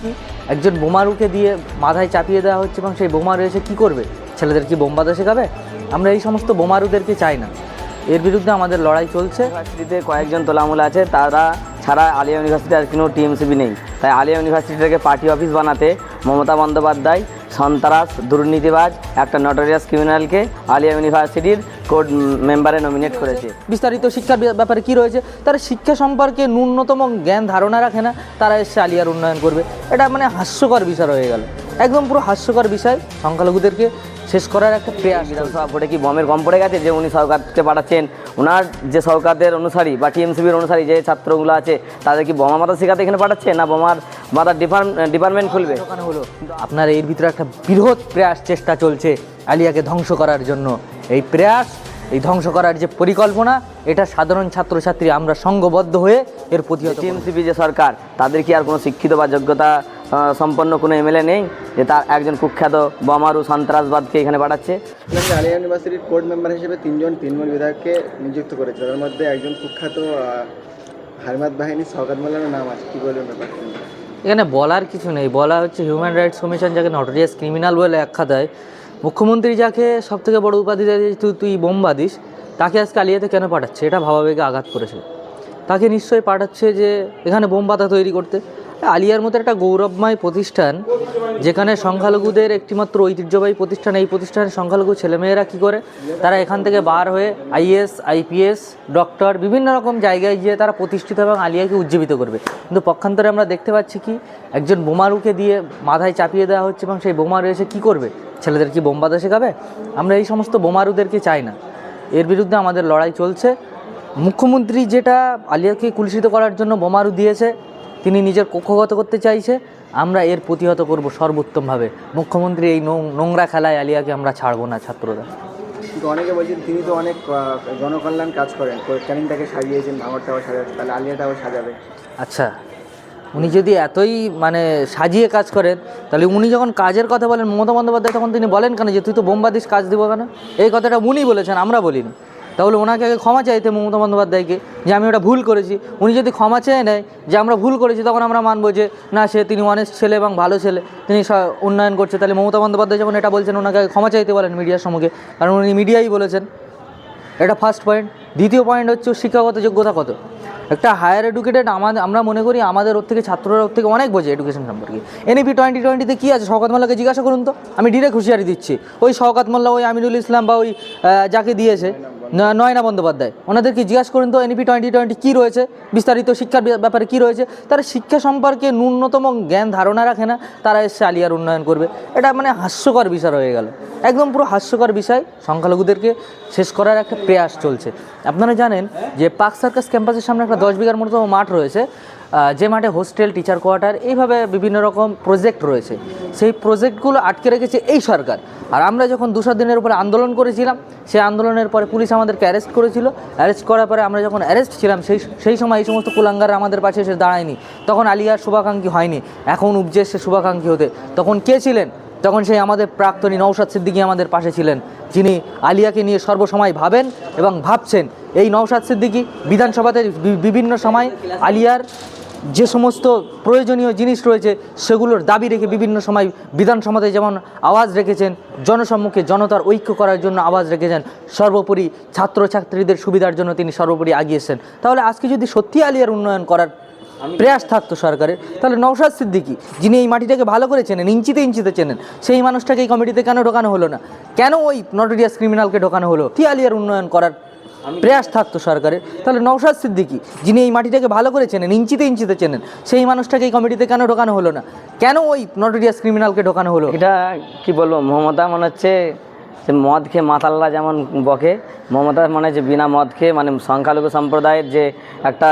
কি একজন বোমারুকে দিয়ে মাথায় চাপিয়ে দেওয়া হচ্ছে এবং সেই বোমারু এসে কী করবে? ছেলেদের কি বোমবাদা শেখাবে? আমরা এই সমস্ত বোমারুদেরকে চাই না। এর বিরুদ্ধে আমাদের লড়াই চলছে। ইউনিভার্সিটিতে কয়েকজন তোলামূল আছে, তারা ছাড়া আলিয়া ইউনিভার্সিটি আর কোনো টিএমসিবি নেই। তাই আলিয়া ইউনিভার্সিটিটাকে পার্টি অফিস বানাতে মমতা বন্দ্যোপাধ্যায় সন্ত্রাস, দুর্নীতিবাজ, একটা নটোরিয়াস ক্রিমিনালকে আলিয়া ইউনিভার্সিটির কোড মেম্বারে নমিনেট করেছে। বিস্তারিত শিক্ষার ব্যাপারে- ব্যাপারে কি রয়েছে? তারা শিক্ষা সম্পর্কে ন্যূনতম জ্ঞান ধারণা রাখে না, তারা এসে আলিয়ার উন্নয়ন করবে। এটা মানে হাস্যকর বিষয় হয়ে গেল। একদম পুরো হাস্যকর বিষয়। সংখ্যালঘুদেরকে শেষ করার একটা প্রয়াস বিধানসভা ভোটে কি বমের কম পড়ে গেছে? যে উনি সরকারকে পাঠাচ্ছেন ওনার যে সরকারের অনুসারী বা টিএমসিবির অনুসারী যে ছাত্রগুলো আছে তাদের কি বোমা মাথা শেখাতে এখানে পাঠাচ্ছে না বোমার মাথার ডিপার্টমেন্ট খুলবে? হলো? আপনার এর ভিতরে একটা বৃহৎ প্রয়াস চেষ্টা চলছে আলিয়াকে ধ্বংস করার জন্য। এই প্রয়াস এই ধ্বংস করার যে পরিকল্পনা এটা সাধারণ ছাত্রছাত্রী আমরা সংঘবদ্ধ হয়ে এর প্রতিহত। টিএমসিপি যে সরকার তাদের কি আর কোনো শিক্ষিত বা যোগ্যতা সম্পন্ন কোনো এমএলএ নেই যে তার একজন কুখ্যাত বোমারু সন্ত্রাসবাদকে এখানে পাঠাচ্ছে। আলিয়া ইউনিভার্সিটির কোর্ট মেম্বার হিসেবে তিনজন তৃণমূল বিধায়ককে নিযুক্ত করেছে। তার মধ্যে একজন কুখ্যাত হারমাত বাহিনীর সৌগাত মোল্লার নাম আছে। কি বলবেন ব্যাপারটা? নিয়ে? এখানে বলার কিছু নেই। বলা হচ্ছে হিউম্যান রাইটস কমিশন যাকে নটোরিয়াস ক্রিমিনাল বলে আখ্যা দেয় মুখ্যমন্ত্রী যাকে সব থেকে বড় উপাধি দেয় যে তুই তুই বোম বাঁধিস তাকে আজকে আলিয়াতে কেন পাঠাচ্ছে? এটা ভাবাবেগে আঘাত করেছে। তাকে নিশ্চয়ই পাঠাচ্ছে যে এখানে বোম বাতা তৈরি করতে। আলিয়ার মতো একটা গৌরবময় প্রতিষ্ঠান, যেখানে সংখ্যালঘুদের একটিমাত্র ঐতিহ্যবাহী প্রতিষ্ঠান, এই প্রতিষ্ঠানের সংখ্যালঘু ছেলেমেয়েরা কী করে? তারা এখান থেকে বার হয়ে আইএস আইপিএস ডক্টর, বিভিন্ন রকম জায়গায় গিয়ে তারা প্রতিষ্ঠিত এবং আলিয়াকে উজ্জীবিত করবে। কিন্তু পক্ষান্তরে আমরা দেখতে পাচ্ছি কি, একজন বোমারুকে দিয়ে মাথায় চাপিয়ে দেওয়া হচ্ছে এবং সেই বোমারু এসে কী করবে? ছেলেদের কি বোম বাঁধা শেখাবে আমরা এই সমস্ত বোমারুদেরকে চাই না। এর বিরুদ্ধে আমাদের লড়াই চলছে। মুখ্যমন্ত্রী যেটা আলিয়াকে কুলসিত করার জন্য বোমারু দিয়েছে তিনি নিজের কক্ষগত করতে চাইছে আমরা এর প্রতিহত করব সর্বোত্তমভাবে। মুখ্যমন্ত্রী এই নোংরা খেলায় আলিয়াকে আমরা ছাড়বো না ছাত্ররা। কিন্তু অনেকে বলছেন তিনি তো অনেক জনকল্যাণ কাজ করেন। ক্যানিংটাকে সাজিয়েছেন ভাঙর টাওয়ার সাজাচ্ছে তাহলে আলিয়াটাও সাজাবে। আচ্ছা উনি যদি এতই মানে সাজিয়ে কাজ করেন তাহলে উনি যখন কাজের কথা বলেন মমতা বন্দ্যোপাধ্যায় তখন তিনি বলেন কেন যে তুই তো বোমবাদিস কাজ দিব কেন? এই কথাটা উনি বলেছেন আমরা বলিনি। তাহলে ওনাকে আগে ক্ষমা চাইতে মমতা বন্দ্যোপাধ্যায়কে যে আমি ওটা ভুল করেছি। উনি যদি ক্ষমা চেয়ে নেয় যে আমরা ভুল করেছি, তখন আমরা মানবো যে, না, সে তিনি অনেস্ট ছেলে এবং ভালো ছেলে। তিনি উন্নয়ন করছে। তাহলে মমতা বন্দ্যোপাধ্যায় যখন এটা বলছেন, ওনাকে ক্ষমা চাইতে বলেন মিডিয়ার সম্মুখে। কারণ উনি মিডিয়াই বলেছেন। এটা ফার্স্ট পয়েন্ট দ্বিতীয় পয়েন্ট হচ্ছে শিক্ষাগত যোগ্যতা কত? একটা হায়ার এডুকেটেড আমাদের আমরা মনে করি আমাদের ওর থেকে, ছাত্ররা ওর থেকে অনেক বোঝে এডুকেশন সম্পর্কে। এনইপি টোয়েন্টি টোয়েন্টিতে কী আছে? শওকত মোল্লাকে জিজ্ঞাসা করুন তো। আমি ডিরেক্ট হুঁশিয়ারি দিচ্ছি। ওই শওকত মোল্লা, ওই আমিনুল ইসলাম বা ওই যাকে দিয়েছে। নয়না বন্দ্যোপাধ্যায়। ওনাদেরকে জিজ্ঞাসা করেন তো এনপি টোয়েন্টি টোয়েন্টি কী রয়েছে? বিস্তারিত শিক্ষার ব্যাপারে- কী রয়েছে? তারা শিক্ষা সম্পর্কে ন্যূনতম জ্ঞান ধারণা রাখে না, তারা এসে আলিয়ার উন্নয়ন করবে। এটা মানে হাস্যকর বিষয় হয়ে গেল। একদম পুরো হাস্যকর বিষয়। সংখ্যালঘুদেরকে শেষ করার একটা প্রয়াস চলছে। আপনারা জানেন যে পার্ক সার্কাস ক্যাম্পাসের সামনে একটা দশ বিঘার মতো মাঠ রয়েছে। যে মাঠে হোস্টেল, টিচার কোয়ার্টার এইভাবে বিভিন্ন রকম প্রজেক্ট রয়েছে। সেই প্রজেক্টগুলো আটকে রেখেছে এই সরকার। আর আমরা যখন দুশো দিনের উপরে আন্দোলন করেছিলাম, সেই আন্দোলনের পরে পুলিশ আমাদেরকে অ্যারেস্ট করেছিল। অ্যারেস্ট করার পরে আমরা যখন অ্যারেস্ট ছিলাম, সেই সেই সময় এই সমস্ত কুলাঙ্গার আমাদের পাশে এসে দাঁড়ায়নি। তখন আলিয়ার শুভাকাঙ্ক্ষী হয়নি। এখন উপজে এসে শুভাকাঙ্ক্ষী হতে। তখন কে ছিলেন? তখন সেই আমাদের প্রাক্তনী নৌসাদ সিদ্দিকী আমাদের পাশে ছিলেন, যিনি আলিয়াকে নিয়ে সর্বসময় ভাবেন এবং ভাবছেন। এই নৌসাদ সিদ্দিকী বিধানসভাতে বিভিন্ন সময় আলিয়ার যে সমস্ত প্রয়োজনীয় জিনিস রয়েছে, সেগুলোর দাবি রেখে বিভিন্ন সময় বিধানসভাতে যেমন আওয়াজ রেখেছেন, জনসম্মুখে জনতার ঐক্য করার জন্য আওয়াজ রেখেছেন, সর্বোপরি ছাত্রছাত্রীদের সুবিধার জন্য তিনি সর্বোপরি আগিয়েছেন। তাহলে আজকে যদি সত্যি আলিয়ার উন্নয়ন করার প্রয়াস থাকতো সরকারের। তাহলে নৌসাদ সিদ্দিকী যিনি এই মাটিটাকে ভালো করে চেনেন ইঞ্চিতে ইঞ্চিতে চেনেন সেই মানুষটাকে এই কমিটিতে কেন ঢোকানো হলো না? কেন ওই নটোরিয়াস ক্রিমিনালকে ঢোকানো হলো? কি আলিয়ার উন্নয়ন করার প্রয়াস থাকতো সরকারের? তাহলে নৌসাদ সিদ্দিকী যিনি এই মাটিটাকে ভালো করে চেনেন ইঞ্চিতে ইঞ্চিতে চেনেন সেই মানুষটাকে এই কমিটিতে কেন ঢোকানো হলো না? কেন ওই নটোরিয়াস ক্রিমিনালকে ঢোকানো হলো? এটা কি বলব? মমতা মনে হচ্ছে যে মদ খেয়ে মাতাল্লা যেমন বকে, মমতা মানে যে বিনা মদ খেয়ে মানে সংখ্যালঘু সম্প্রদায়ের যে একটা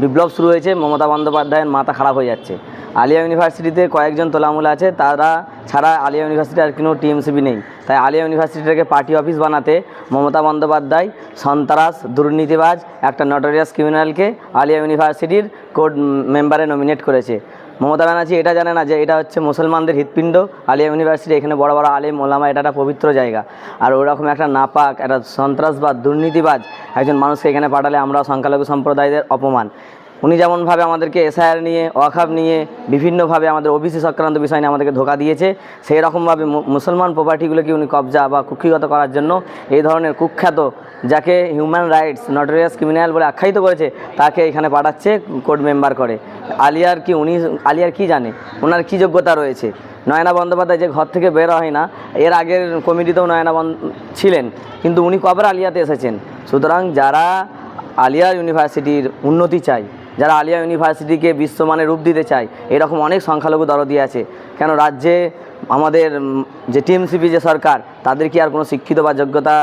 বিপ্লব শুরু হয়েছে, মমতা বন্দ্যোপাধ্যায়ের মাথা খারাপ হয়ে যাচ্ছে। আলিয়া ইউনিভার্সিটিতে কয়েকজন তোলামূল আছে, তারা ছাড়া আলিয়া ইউনিভার্সিটি আর কোনো টিএমসিবি নেই। তাই আলিয়া ইউনিভার্সিটিটাকে পার্টি অফিস বানাতে মমতা বন্দ্যোপাধ্যায়, সন্ত্রাস, দুর্নীতিবাজ, একটা নটোরিয়াস ক্রিমিনালকে আলিয়া ইউনিভার্সিটির কোর্ট মেম্বারে নমিনেট করেছে। মমতা ব্যানার্জি এটা জানে না যে এটা হচ্ছে মুসলমানদের হৃৎপিণ্ড। আলিয়া ইউনিভার্সিটি এখানে বড় বড় আলিম, ওলামা, এটা একটা পবিত্র জায়গা। আর ওরকম একটা নাপাক, একটা সন্ত্রাসবাদ, দুর্নীতিবাজ একজন মানুষকে এখানে পাঠালে আমরা সংখ্যালঘু সম্প্রদায়দের অপমান। উনি যেমনভাবে আমাদেরকে এসআইআর নিয়ে, ওয়াকাব নিয়ে, বিভিন্নভাবে আমাদের ওবিসি সংক্রান্ত বিষয় নিয়ে আমাদেরকে ধোকা দিয়েছে, সেই রকমভাবে মুসলমান প্রপার্টিগুলোকে উনি কবজা বা কুক্ষিগত করার জন্য এই ধরনের কুখ্যাত, যাকে হিউম্যান রাইটস নটোরিয়াস ক্রিমিনাল বলে আখ্যায়িত করেছে, তাকে এখানে পাঠাচ্ছে কোর্ট মেম্বার করে। আলিয়ার কি উনি, আলিয়ার কি জানে? ওনার কি যোগ্যতা রয়েছে? নয়না বন্দ্যোপাধ্যায় যে ঘর থেকে বের হয় না, এর আগের কমিটিতেও নয়না ছিলেন, কিন্তু উনি কবে আলিয়াতে এসেছেন? সুতরাং যারা আলিয়া ইউনিভার্সিটির উন্নতি চাই যারা আলিয়া ইউনিভার্সিটিকে বিশ্বমানের রূপ দিতে চায়, এরকম অনেক সংখ্যালঘু দরদি আছে। কেন রাজ্যে আমাদের যে টিএমসিপি যে সরকার, তাদের কি আর কোনো শিক্ষিত বা যোগ্যতা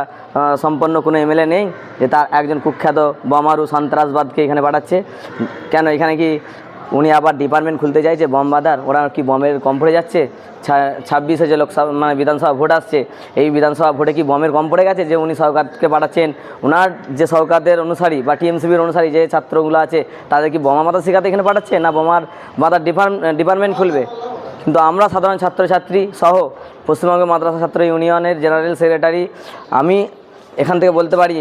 সম্পন্ন কোনো এমএলএ নেই? যে তার একজন কুখ্যাত বোমারু সন্ত্রাসবাদকে এখানে পাঠাচ্ছে। কেন এখানে কি উনি আবার ডিপার্টমেন্ট খুলতে চাইছে বম বাঁধার। ওরা কি বমের কম পড়ে যাচ্ছে? ছাব্বিশে যে লোকসভা মানে বিধানসভা ভোট আসছে, এই বিধানসভা ভোটে কি বমের কম পড়ে গেছে যে উনি সরকারকে পাঠাচ্ছেন? ওনার যে সরকারের অনুসারী বা টিএমসিবির অনুসারী যে ছাত্রগুলো আছে, তাদের কি বোমা মাথা শেখাতে এখানে পাঠাচ্ছে না বোমার মাথার ডিপার্টমেন্ট খুলবে? কিন্তু আমরা সাধারণ ছাত্রছাত্রী সহ পশ্চিমবঙ্গ মাদ্রাসা ছাত্র ইউনিয়নের জেনারেল সেক্রেটারি আমি এখান থেকে বলতে পারি,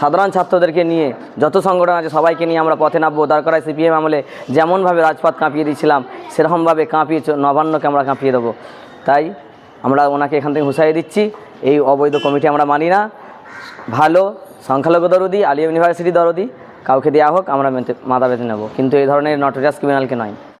সাধারণ ছাত্রদেরকে নিয়ে যত সংগঠন আছে সবাইকে নিয়ে আমরা পথে নামবো। হয় সিপিএম আমলে যেমনভাবে রাজপথ কাঁপিয়ে দিয়েছিলাম, সেরকমভাবে কাঁপিয়ে নবান্নকে আমরা কাঁপিয়ে দেবো। তাই আমরা ওনাকে এখান থেকে হুঁশিয়ারি দিচ্ছি, এই অবৈধ কমিটি আমরা মানি না। ভালো সংখ্যালঘু দরদি, আলিয়া ইউনিভার্সিটি দরদি, কাউকে দেওয়া হোক আমরা মাথা বেঁধে নেব। কিন্তু এই ধরনের নটোরিয়াস ক্রিমিনালকে নয়।